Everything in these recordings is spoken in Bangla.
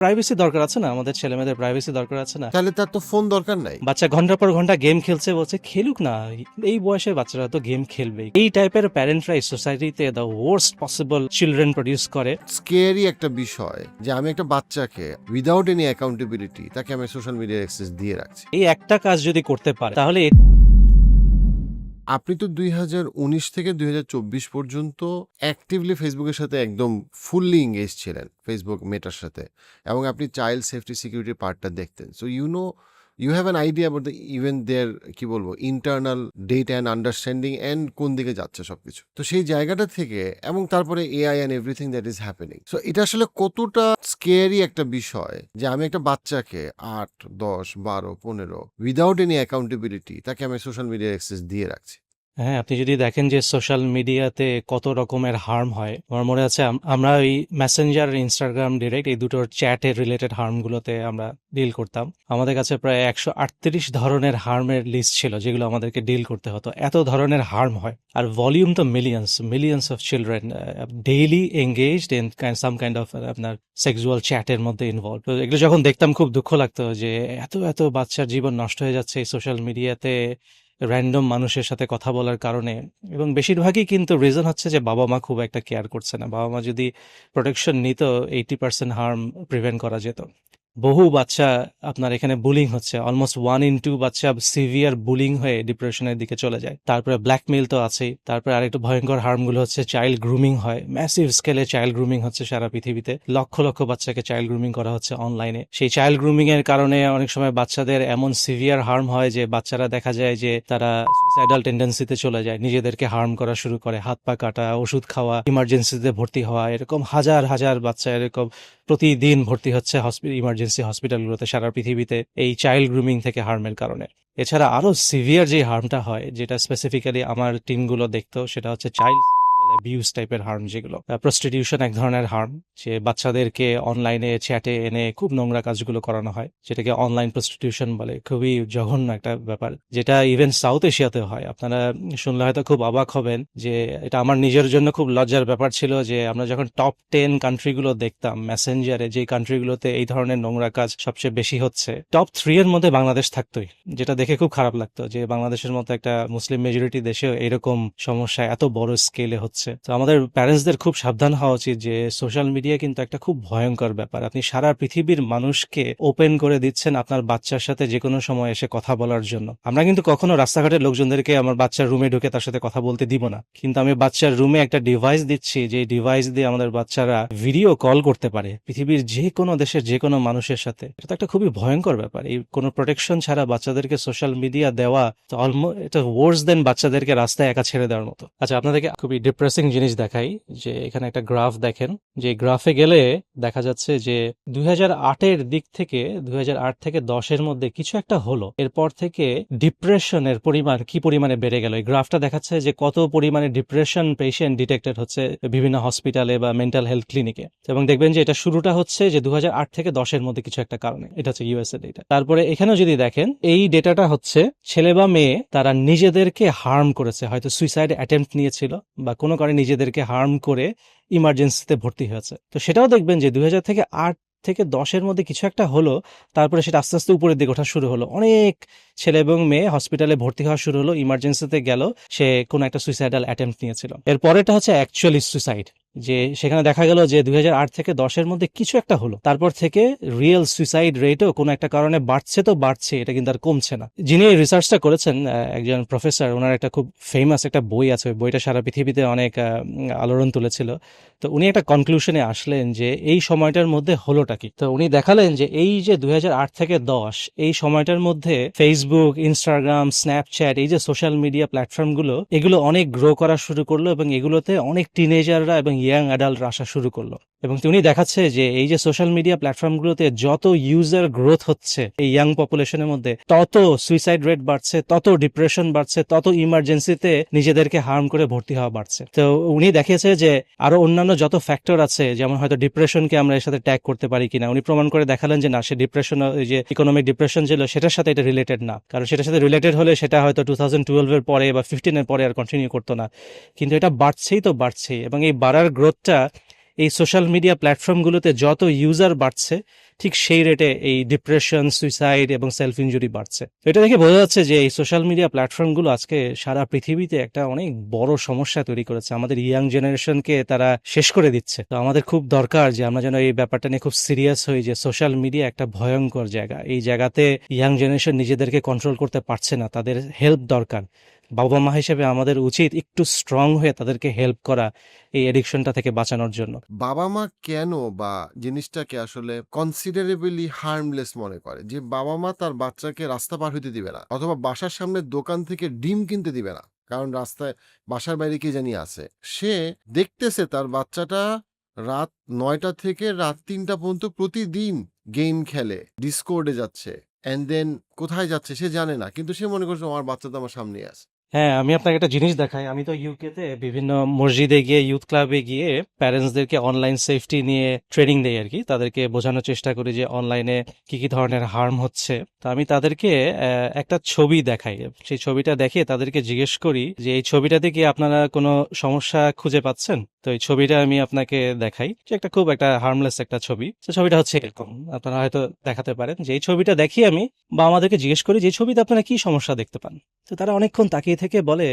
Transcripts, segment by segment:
প্রাইভেসি দরকার আছে না? আমাদের ছেলে মেয়েদের প্রাইভেসি দরকার আছে না? তাহলে তার তো ফোন দরকার নাই। বাচ্চা ঘণ্টার পর ঘণ্টা গেম খেলছে বলছে খেলুক না এই বয়সে বাচ্চারা তো গেম খেলবে এই টাইপের প্যারেন্টরা এই সোসাইটিতে the worst possible children produce করে। স্কেয়ারি একটা বিষয় যে আমি একটা বাচ্চাকে উইদাউট এনি অ্যাকাউন্টেবিলিটি তাকে আমি সোশ্যাল মিডিয়া অ্যাক্সেস দিয়ে রাখছি। এই একটা কাজ যদি করতে পারে তাহলে আপনি তো দুই হাজার উনিশ থেকে দুই হাজার চব্বিশ পর্যন্ত অ্যাক্টিভলি ফেসবুকের সাথে একদম ফুললি এঙ্গেজ ছিলেন ফেসবুক মেটার সাথে। এবং আপনি চাইল্ড সেফটি সিকিউরিটি পার্টটা দেখতেন। So you know you have an idea about the even there কি বলব internal data and understanding and কোন দিকে যাচ্ছে সব কিছু তো সেই জায়গাটা থেকে এবং তারপরে AI and everything that is happening so এটা আসলে কতটা স্কেয়ারি একটা বিষয় যে আমি একটা বাচ্চাকে আট, দশ, বারো, পনেরো উইদাউট এনি অ্যাকাউন্টেবিলিটি তাকে আমি সোশ্যাল মিডিয়ার অ্যাক্সেস দিয়ে রাখছি। হ্যাঁ আপনি যদি দেখেন যে সোশ্যাল মিডিয়াতে কত রকমের হার্ম হয়, আমার মনে আছে আমরা ওই মেসেঞ্জার ইনস্টাগ্রাম ডিরেক্ট এই দুটোর চ্যাটের রিলেটেড হার্মগুলোতে আমরা ডিল করতাম। আমাদের কাছে প্রায় একশো আটত্রিশ ধরনের হার্মের লিস্ট ছিল যেগুলো আমাদেরকে ডিল করতে হতো। এত ধরনের হার্ম হয়। আর ভলিউম তো millions millions of children daily engaged in some kind of আপনার সেক্সুয়াল চ্যাটের মধ্যে ইনভলভ তো এগুলো যখন দেখতাম, খুব দুঃখ লাগতো যে এত এত বাচ্চার জীবন নষ্ট হয়ে যাচ্ছে এই সোশ্যাল মিডিয়াতে র্যান্ডম মানুষের সাথে কথা বলার কারণে। এবং বেশিরভাগই কিন্তু রিজন হচ্ছে যে বাবা মা খুব একটা কেয়ার করছে না। বাবা মা যদি প্রোটেকশন নিত এইটি পার্সেন্ট হার্ম প্রিভেন্ট করা যেত। বহু বাচ্চা আপনার এখানে বুলিং হচ্ছে। অলমোস্ট ওয়ান ইন টু বাচ্চা সিভিয়ার বুলিং হয়ে ডিপ্রেশনের দিকে চলে যায়। তারপরে ব্ল্যাকমেল তো আছেই। তারপরে আরেকটু ভয়ঙ্কর হার্মগুলো হচ্ছে চাইল্ড গ্রুমিং হয়। ম্যাসিভ স্কেলে চাইল্ড গ্রুমিং হচ্ছে সারা পৃথিবীতে। লক্ষ লক্ষ বাচ্চাকে চাইল্ড গ্রুমিং করা হচ্ছে অনলাইনে সেই চাইল্ড গ্রুমিং এর কারণে অনেক সময় বাচ্চাদের এমন সিভিয়ার হার্ম হয় যে বাচ্চারা দেখা যায় যে তারা সুইসাইডাল টেন্ডেন্সিতে চলে যায়। নিজেদেরকে হার্ম করা শুরু করে। হাত পা কাটা, ওষুধ খাওয়া ইমার্জেন্সিতে ভর্তি হওয়া, এরকম হাজার হাজার বাচ্চা এরকম প্রতিদিন ভর্তি হচ্ছে হসপিটাল ইমার্জেন্সি হসপিটালগুলোতে সারা পৃথিবীতে এই চাইল্ড গ্রুমিং থেকে হার্মের কারণে। এছাড়া আরও সিভিয়ার যে হার্মটা হয়, যেটা স্পেসিফিক্যালি আমার টিমগুলো দেখতো, সেটা হচ্ছে চাইল্ড অ্যাবিউজ টাইপের হার্ম যেগুলো। প্রস্টিটিউশন এক ধরনের হার্ম যে বাচ্চাদেরকে অনলাইনে চ্যাটে এনে খুব নোংরা কাজগুলো করানো হয়, যেটাকে অনলাইন প্রস্টিটিউশন বলে। খুবই জঘন্য একটা ব্যাপার, যেটা ইভেন সাউথ এশিয়াতে হয়। আপনারা শুনলে হয়তো খুব অবাক হবেন যে এটা আমার নিজের জন্য খুব লজ্জার ব্যাপার ছিল যে আমরা যখন টপ টেন কান্ট্রিগুলো দেখতাম মেসেঞ্জারে যে কান্ট্রিগুলোতে এই ধরনের নোংরা কাজ সবচেয়ে বেশি হচ্ছে টপ থ্রি এর মধ্যে বাংলাদেশ থাকতোই। যেটা দেখে খুব খারাপ লাগতো যে বাংলাদেশের মতো একটা মুসলিম মেজরিটি দেশেও এরকম সমস্যা এত বড় স্কেলে হচ্ছে। তো আমাদের প্যারেন্টসদের খুব সাবধান হওয়া উচিত যে সোশ্যাল মিডিয়া কিন্তু একটা খুব ভয়ঙ্কর ব্যাপার। আপনি সারা পৃথিবীর মানুষকে ওপেন করে দিচ্ছেন আপনার বাচ্চার সাথে যে কোনো সময় এসে কথা বলার জন্য। আমরা কিন্তু কখনো রাস্তাঘাটের লোকজনদেরকে আমার বাচ্চার রুমে ঢুকে তার সাথে কথা বলতে দিব না। কিন্তু আমি বাচ্চার রুমে একটা ডিভাইস দিচ্ছি, যে ডিভাইস দিয়ে আমাদের বাচ্চারা ভিডিও কল করতে পারে। পৃথিবীর যে কোনো দেশের যে কোনো মানুষের সাথে। এটা তো একটা খুবই ভয়ঙ্কর ব্যাপার। এই কোনো প্রোটেকশন ছাড়া বাচ্চাদেরকে সোশ্যাল মিডিয়া দেওয়া অলমোস্ট এটা ওয়ার্স দেন বাচ্চাদেরকে রাস্তায় একা ছেড়ে দেওয়ার মতো। আচ্ছা আপনাদেরকে খুবই ডিপ্রেসিং জিনিস দেখাই যে এখানে একটা গ্রাফ দেখেন। যে গ্রাফে গেলে দেখা যাচ্ছে যে দুই এর দিক থেকে দুই হাজার আট থেকে দশের মধ্যে কিছু একটা হলো। এরপর থেকে ডিপ্রেশনের পরিমাণ কি পরিমাণে বেড়ে গেল? এই গ্রাফটা দেখাচ্ছে যে কত পরিমাণে ডিপ্রেশন পেশেন্ট ডিটেক্টেড হচ্ছে বিভিন্ন হসপিটালে বা মেন্টাল হেলথ ক্লিনিকে এবং দেখবেন যে এটা শুরুটা হচ্ছে যে দুই হাজার আট থেকে দশের মধ্যে কিছু একটা কারণে। এটা হচ্ছে ইউএসএ ডেটা তারপরে এখানেও যদি দেখেন, এই ডেটাটা হচ্ছে ছেলে বা মেয়ে তারা নিজেদেরকে হার্ম করেছে। হয়তো সুইসাইড অ্যাটেম্প্ট নিয়েছিল বা কোনো কারণে নিজেদেরকে হার্ম করে ইমার্জেন্সিতে ভর্তি হয়েছে। তো সেটাও দেখবেন যে দুই হাজার থেকে আট থেকে দশের মধ্যে কিছু একটা হলো, তারপরে সেটা আস্তে আস্তে উপরের দিকে ওঠা শুরু হলো। অনেক ছেলে এবং মেয়ে হসপিটালে ভর্তি হওয়া শুরু হলো ইমার্জেন্সিতে গেল, সে কোনো একটা সুইসাইডাল অ্যাটেম্প নিয়েছিল। এর পরেটা হচ্ছে অ্যাকচুয়ালি সুইসাইড যে সেখানে দেখা গেল যে দুই হাজার আট থেকে দশের মধ্যে কিছু একটা হলো। তারপর থেকে রিয়েল সুইসাইড রেটও কোনো একটা কারণে বাড়ছে তো বাড়ছে, এটা কিন্তু আর কমছে না। যিনি এই রিসার্চটা করেছেন একজন প্রফেসর ওনার একটা খুব ফেমাস একটা বই আছে বইটা সারা পৃথিবীতে অনেক আলোড়ন তুলেছিল। তো উনি একটা কনক্লুশনে আসলেন যে এই সময়টার মধ্যে হলোটা কি? তো উনি দেখালেন যে এই যে দুই হাজার আট থেকে দশ, এই সময়টার মধ্যে ফেসবুক ইনস্টাগ্রাম স্ন্যাপচ্যাট এই যে সোশ্যাল মিডিয়া প্ল্যাটফর্মগুলো এগুলো অনেক গ্রো করা শুরু করল এবং এগুলোতে অনেক টিনেজাররা এবং ইয়াং অ্যাডাল্টরা আসা শুরু করল। এবং উনি দেখাচ্ছে যে এই যে সোশ্যাল মিডিয়া প্ল্যাটফর্মগুলোতে যত ইউজার গ্রোথ হচ্ছে এই ইয়াং পপুলেশনের মধ্যে, তত সুইসাইড রেট বাড়ছে, তত ডিপ্রেশন বাড়ছে, তত ইমার্জেন্সিতে নিজেদেরকে হার্ম করে ভর্তি হওয়া বাড়ছে। তো উনি দেখেছে যে আরও অন্যান্য যত ফ্যাক্টর আছে, যেমন হয়তো ডিপ্রেশনকে আমরা এর সাথে ট্যাগ করতে পারি কিনা, উনি প্রমাণ করে দেখালেন যে না, সে ডিপ্রেশন যে ইকোনমিক ডিপ্রেশন ছিল সেটার সাথে এটা রিলেটেড না। কারণ সেটার সাথে রিলেটেড হলে সেটা হয়তো টু থাউজেন্ড টুয়েলভের পরে বা ফিফটিনের পরে আর কন্টিনিউ করতো না। কিন্তু এটা বাড়ছেই তো বাড়ছেই এবং এই বাড়ার গ্রোথটা এই সোশ্যাল মিডিয়া প্ল্যাটফর্মগুলোতে যত ইউজার বাড়ছে, ঠিক সেই রেটে এই ডিপ্রেশন সুইসাইড এবং সেলফ ইনজুরি বাড়ছে এটা দেখে বোঝা যাচ্ছে যে এই সোশ্যাল মিডিয়া প্ল্যাটফর্মগুলো আজকে সারা পৃথিবীতে একটা অনেক বড় সমস্যা তৈরি করেছে। আমাদের ইয়াং জেনারেশনকে তারা শেষ করে দিচ্ছে। তো আমাদের খুব দরকার যে আমরা যেন এই ব্যাপারটা নিয়ে খুব সিরিয়াস হই যে সোশ্যাল মিডিয়া একটা ভয়ঙ্কর জায়গা। এই জায়গাতে ইয়াং জেনারেশন নিজেদেরকে কন্ট্রোল করতে পারছে না, তাদের হেল্প দরকার। বাবা মা হিসেবে আমাদের উচিত একটু স্ট্রং হয়ে তাদেরকে হেল্প করা এই এডিকশনটা থেকে বাঁচানোর জন্য। বাবা মা কেন বা জিনিসটাকে আসলে কনসিডারেবলি হার্মলেস মনে করে? যে বাবা মা তার বাচ্চাকে রাস্তা পার হইতে দিবে না, অথবা বাসার সামনে দোকান থেকে ডিম কিনতে দিবে না, কারণ রাস্তায় বাসার বাইরে কে জানি আছে। সে দেখতেছে তার বাচ্চাটা রাত নয়টা থেকে রাত তিনটা পর্যন্ত প্রতিদিন গেম খেলে ডিসকোর্ডে যাচ্ছে অ্যান্ড দেন কোথায় যাচ্ছে সে জানে না, কিন্তু সে মনে করছে, আমার বাচ্চা তো আমার সামনে আছে। হ্যাঁ আমি আপনাকে একটা জিনিস দেখাই। আমি তো ইউকেতে বিভিন্ন মসজিদে গিয়ে ইউথ ক্লাবে গিয়ে প্যারেন্টসদেরকে অনলাইন সেফটি নিয়ে ট্রেনিং দেই আর কি। তাদেরকে বোঝানোর চেষ্টা করি যে অনলাইনে কি কি ধরনের হার্ম হচ্ছে। তো আমি তাদেরকে একটা ছবি দেখাই। সেই ছবিটা দেখে তাদেরকে জিজ্ঞেস করি যে, এই ছবিটাতে কি আপনারা কোনো সমস্যা খুঁজে পাচ্ছেন? তো এই ছবিটা আমি আপনাকে দেখাই যে একটা খুব একটা হার্মলেস একটা ছবি। তো ছবিটা হচ্ছে এরকম। আপনারা হয়তো দেখাতে পারেন যে, এই ছবিটা দেখি আমি। বা আমাদেরকে জিজ্ঞেস করি যে ছবিতে আপনারা কি সমস্যা দেখতে পান? তো তারা অনেকক্ষণ তাকিয়ে থেকে বলে,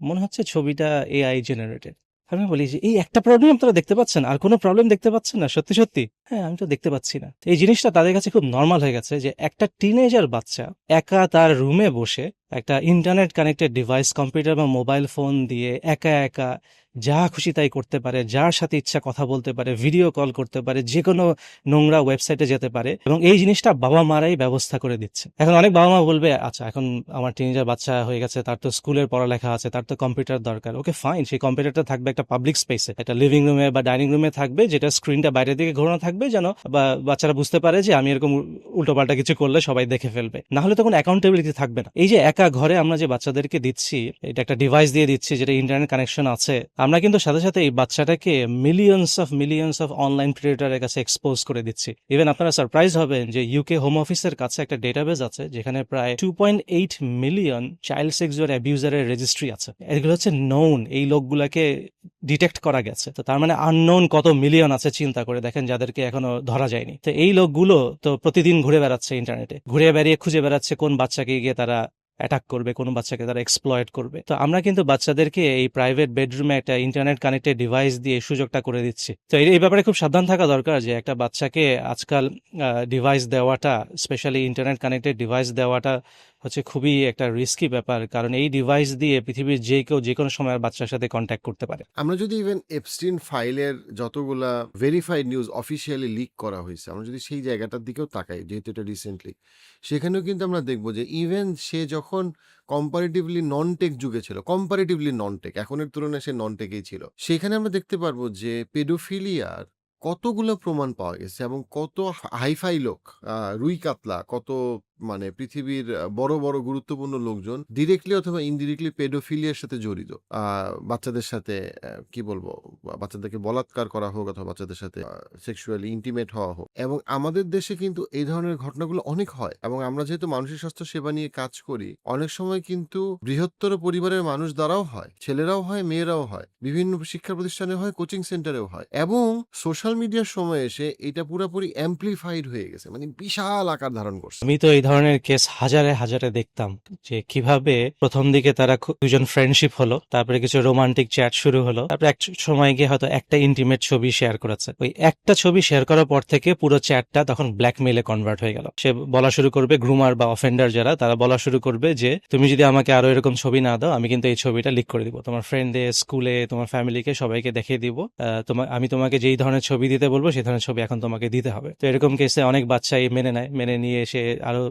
মনে হচ্ছে ছবিটা এআই জেনারেটেড আমি বলি যে, এই একটা প্রবলেম আপনারা দেখতে পাচ্ছেন, আর কোনো প্রবলেম দেখতে পাচ্ছেন না, সত্যি সত্যি? হ্যাঁ আমি তো দেখতে পাচ্ছি না। এই জিনিসটা তাদের কাছে খুব নর্মাল হয়ে গেছে যে একটা টিনেজার বাচ্চা একা তার রুমে বসে একটা ইন্টারনেট কানেক্টেড ডিভাইস কম্পিউটার বা মোবাইল ফোন দিয়ে একা একা যা খুশি তাই করতে পারে, যার সাথে ইচ্ছা কথা বলতে পারে ভিডিও কল করতে পারে যে কোনো নোংরা ওয়েবসাইটে যেতে পারে এবং এই জিনিসটা বাবা মারাই ব্যবস্থা করে দিচ্ছে। এখন অনেক বাবা মা বলবে আচ্ছা এখন আমার টিনেজার বাচ্চা হয়ে গেছে, তার তো স্কুলের পড়ালেখা আছে, তার তো কম্পিউটার দরকার। ওকে ফাইন সেই কম্পিউটারটা থাকবে একটা পাবলিক স্পেসে একটা লিভিং রুমে বা ডাইনিং রুমে থাকবে, যেটা স্ক্রিনটা বাইরের দিকে ঘোরানো থাকবে যেন বা বাচ্চারা বুঝতে পারে যে আমি এরকম উল্টোপাল্টা কিছু করলে সবাই দেখে ফেলবে। না হলে তখন অ্যাকাউন্টেবিলিটি থাকবে না। এই যে একা ঘরে আমরা যে বাচ্চাদেরকে দিচ্ছি, এটা একটা ডিভাইস দিয়ে দিচ্ছি যেটা ইন্টারনেট কানেকশন আছে, আমরা কিন্তু সাথে সাথে এই বাচ্চাটাকে millions of millions of online প্রিডেটারের কাছে এক্সপোজ করে দিচ্ছি। ইভেন আপনারা সারপ্রাইজ হবেন যে ইউকে হোম অফিসের কাছে একটা ডেটাবেস আছে, যেখানে প্রায় টু মিলিয়ন চাইল্ড সেক্সুয়াল অ্যাবিউজারের রেজিস্ট্রি আছে। এগুলো হচ্ছে নোন এই লোকগুলাকে ডিটেক্ট করা গেছে। তো তার মানে আননোন কত মিলিয়ন আছে, চিন্তা করে দেখেন যাদেরকে এখনও ধরা যায়নি। তো এই লোকগুলো তো প্রতিদিন ঘুরে বেড়াচ্ছে ইন্টারনেটে ঘুরে বেড়িয়ে খুঁজে বেড়াচ্ছে কোন বাচ্চাকে গিয়ে তারা অ্যাটাক করবে, কোনো বাচ্চাকে তারা এক্সপ্লয়েট করবে। তো আমরা কিন্তু বাচ্চাদেরকে এই প্রাইভেট বেডরুমে একটা ইন্টারনেট কানেক্টেড ডিভাইস দিয়ে সুযোগটা করে দিচ্ছি। তো এই এই ব্যাপারে খুব সাবধান থাকা দরকার যে একটা বাচ্চাকে আজকাল ডিভাইস দেওয়াটা স্পেশালি ইন্টারনেট কানেক্টেড ডিভাইস দেওয়াটা হচ্ছে খুবই একটা রিস্কি ব্যাপার। কারণ এই ডিভাইস দিয়ে পৃথিবীর যে কেউ, যে কোনো সময় বাচ্চার সাথে কন্ট্যাক্ট করতে পারে। আমরা যদি ইভেন এপস্টিন ফাইলের যতগুলা ভেরিফাইড নিউজ অফিসিয়ালি লিক করা হয়েছে, আমরা যদি সেই জায়গাটার দিকেও তাকাই, যেহেতু এটা রিসেন্টলি সেখানেও কিন্তু আমরা দেখব যে ইভেন সে যখন কম্পারেটিভলি নন টেক যুগে ছিল কম্পারেটিভলি নন টেক এখনের তুলনায় সে নন টেকেই ছিল, সেখানে আমরা দেখতে পারব যে পেডোফিলিয়ার কতগুলো প্রমাণ পাওয়া গেছে এবং কত হাইফাই লোক রুই কাতলা, কত মানে পৃথিবীর বড় বড় গুরুত্বপূর্ণ লোকজন ডিরেক্টলি অথবা ইনডিরেক্টলি পেডোফিলিয়ার সাথে জড়িত। বাচ্চাদের সাথে কি বলব বাচ্চাদেরকে বলাৎকার করা হোক অথবা বাচ্চাদের সাথে সেক্সুয়ালি ইন্টিমেট হওয়া হোক। এবং আমাদের দেশে কিন্তু এই ধরনের ঘটনাগুলো অনেক হয়। এবং আমরা যেহেতু মানসিক স্বাস্থ্য সেবা নিয়ে কাজ করি, অনেক সময় কিন্তু বৃহত্তর পরিবারের মানুষ দ্বারাও হয়, ছেলেরাও হয়, মেয়েরাও হয়, বিভিন্ন শিক্ষা প্রতিষ্ঠানে হয় কোচিং সেন্টারেও হয়। এবং সোশ্যাল মিডিয়ার সময় এসে এটা পুরোপুরি অ্যাম্পলিফাইড হয়ে গেছে মানে বিশাল আকার ধারণ করছে। আমি তো এই ধরনের কেস হাজারে হাজারে দেখতাম যে কীভাবে প্রথম দিকে তারা দুজন ফ্রেন্ডশিপ হলো, তারপরে কিছু রোমান্টিক চ্যাট শুরু হলো, তারপরে এক সময় গিয়ে হয়তো একটা ইন্টিমেট ছবি শেয়ার করেছে। ওই একটা ছবি শেয়ার করার পর থেকে পুরো চ্যাটটা তখন ব্ল্যাকমেইলে কনভার্ট হয়ে গেল। সে বলা শুরু করবে গ্রুমার বা অফেন্ডার যারা, তারা বলা শুরু করবে যে, তুমি যদি আমাকে আরও এরকম ছবি না দাও, আমি কিন্তু এই ছবিটা লিক করে দিব। তোমার ফ্রেন্ডে স্কুলে তোমার ফ্যামিলিকে সবাইকে দেখিয়ে দিব। তোমার আমি তোমাকে যেই ধরনের ছবি দিতে বলব, সেই ধরনের ছবি এখন তোমাকে দিতে হবে। তো এরকম কেসে অনেক বাচ্চাই মেনে নেয়, মেনে নিয়ে এসে আরও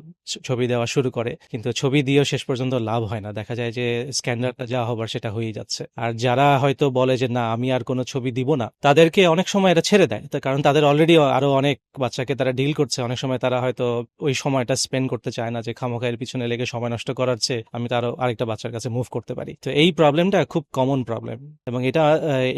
ছবি দেওয়া শুরু করে, কিন্তু ছবি দিয়েও শেষ পর্যন্ত লাভ হয় না। দেখা যায় যে স্ক্যান্ডারটা যা হবার সেটা হয়েই যাচ্ছে। আর যারা হয়তো বলে যে, না, আমি আর কোনো ছবি দিব না, তাদেরকে অনেক সময় এটা ছেড়ে দেয়। কারণ তাদের অলরেডি আরও অনেক বাচ্চাকে তারা ডিল করছে। অনেক সময় তারা হয়তো ওই সময়টা স্পেন্ড করতে চায় না যে, খামোখাইয়ের পিছনে লেগে সময় নষ্ট করার চেয়ে আমি তো আরও আরেকটা বাচ্চার কাছে মুভ করতে পারি। তো এই প্রবলেমটা খুব কমন প্রবলেম এবং এটা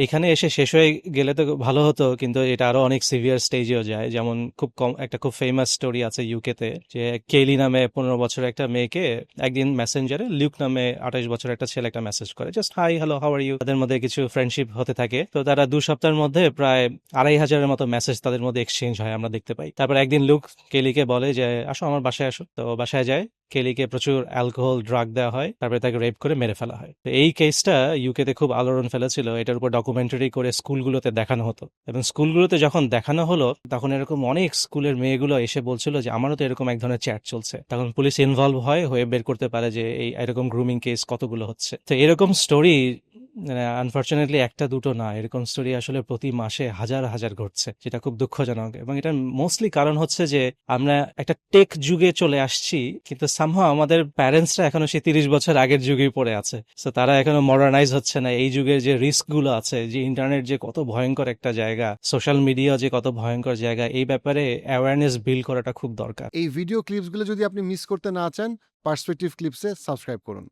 এখানে এসে শেষ হয়ে গেলে তো ভালো হতো, কিন্তু এটা আরও অনেক সিভিয়ার স্টেজেও যায়। যেমন খুব কম, একটা খুব ফেমাস স্টোরি আছে ইউকেতে যে কে কেলি নামে পনেরো বছর একটা মেয়েকে একদিন মেসেঞ্জারে লিউক নামে আঠাশ বছর একটা ছেলে একটা মেসেজ করে just hi hello how are you তাদের মধ্যে কিছু ফ্রেন্ডশিপ হতে থাকে। তো তারা দু সপ্তাহের মধ্যে প্রায় আড়াই হাজারের মতো মেসেজ তাদের মধ্যে এক্সচেঞ্জ হয়, আমরা দেখতে পাই। তারপর একদিন লুক কেলিকে বলে যে, আসো আমার বাসায় আসো। তো বাসায় যায়। কেলিকে প্রচুর অ্যালকোহল, ড্রাগ দেওয়া হয়, তারপরে তাকে রেপ করে মেরে ফেলা হয়। তো এই কেসটা ইউকেতে খুব আলোড়ন ফেলেছিল, এটার উপর ডকুমেন্টারি করে স্কুলগুলোতে দেখানো হতো। এবং স্কুলগুলোতে যখন দেখানো হলো, তখন এরকম অনেক স্কুলের মেয়েগুলো এসে বলছিল যে, আমারও তো এরকম এক ধরনের চ্যাট চলছে। তখন পুলিশ ইনভলভ হয়, হয়ে বের করতে পারে যে, এই এরকম গ্রুমিং কেস কতগুলো হচ্ছে? তো এরকম স্টোরি আনফর্চুনেটলি একটা দুটো না। এরকম স্টোরি আসলে প্রতি মাসে হাজার হাজার ঘটছে, যেটা খুব দুঃখজনক। এবং এটা মোস্টলি কারণ হচ্ছে যে, আমরা একটা টেক যুগে চলে আসছি, কিন্তু সামহ আমাদের প্যারেন্টসরা এখনও সেই তিরিশ বছর আগের যুগেই পড়ে আছে। তো তারা এখনও মডার্নাইজ হচ্ছে না। এই যুগের যে রিস্কগুলো আছে, যে ইন্টারনেট যে কত ভয়ঙ্কর একটা জায়গা সোশ্যাল মিডিয়া যে কত ভয়ঙ্কর জায়গা, এই ব্যাপারে অ্যাওয়ারনেস বিল্ড করাটা খুব দরকার। এই ভিডিও ক্লিপসগুলো যদি আপনি মিস করতে না চান পার্সপেক্টিভ ক্লিপসে সাবস্ক্রাইব করুন।